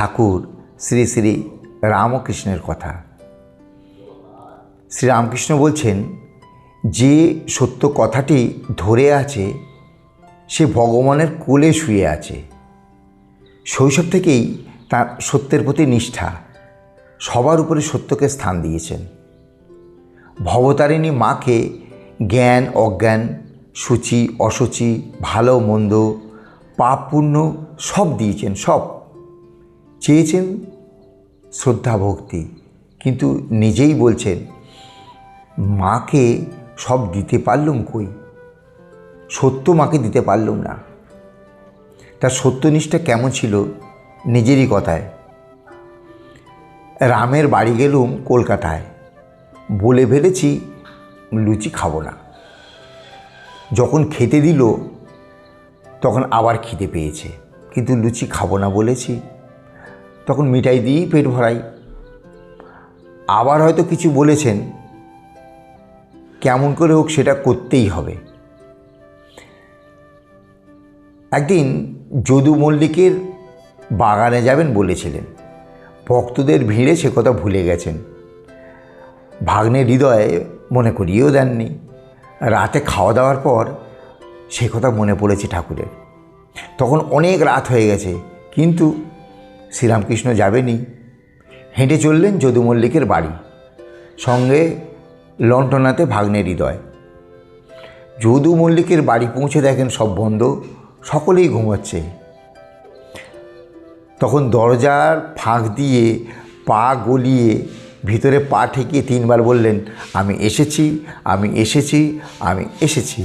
ঠাকুর শ্রী শ্রী রামকৃষ্ণের কথা। শ্রী রামকৃষ্ণ বলছেন, যে সত্য কথাটি ধরে আছে, সে ভগবানের কোলে শুয়ে আছে। শৈশব থেকেই তার সত্যের প্রতি নিষ্ঠা, সবার উপরে সত্যকে স্থান দিয়েছেন। ভবতারিণী মাকে জ্ঞান, অজ্ঞান, সূচি, অসুচি, ভালো, মন্দ পাপ পুণ্য সব দিয়েছেন, সব। চেয়েছেন শ্রদ্ধা, ভক্তি, কিন্তু নিজেই বলছেন, মাকে সব দিতে পারলুম কই? সত্য মাকে দিতে পারলুম না। তার সত্যনিষ্ঠা কেমন ছিল নিজেরই কথায়, রামের বাড়ি গেলুম কলকাতায়, বলে ফেলেছি লুচি খাব না। যখন খেতে দিল, তখন আবার খিদে পেয়েছে, কিন্তু লুচি খাব না বলেছি। তখন মিঠাই দিয়েই পেট ভরাই। আবার হয়তো কিছু বলেছেন, কেমন করে হোক সেটা করতেই হবে। একদিন যদু মল্লিকের বাগানে যাবেন বলেছিলেন। ভক্তদের ভিড়ে সে কথা ভুলে গেছেন। ভাগ্নের হৃদয়ে মনে করিয়েও দেননি। রাতে খাওয়া দাওয়ার পর সে কথা মনে পড়েছে ঠাকুরের। তখন অনেক রাত হয়ে গেছে, কিন্তু শ্রীরামকৃষ্ণ যাবেনি হেঁটে চললেন যদু মল্লিকের বাড়ি। সঙ্গে লণ্ঠনাতে ভাগ্নের হৃদয়। যদু মল্লিকের বাড়ি পৌঁছে দেখেন সব বন্ধ, সকলেই ঘুমাচ্ছে। তখন দরজার ফাঁক দিয়ে পা গলিয়ে ভিতরে পা ঠেকিয়ে তিনবার বললেন, আমি এসেছি আমি এসেছি আমি এসেছি।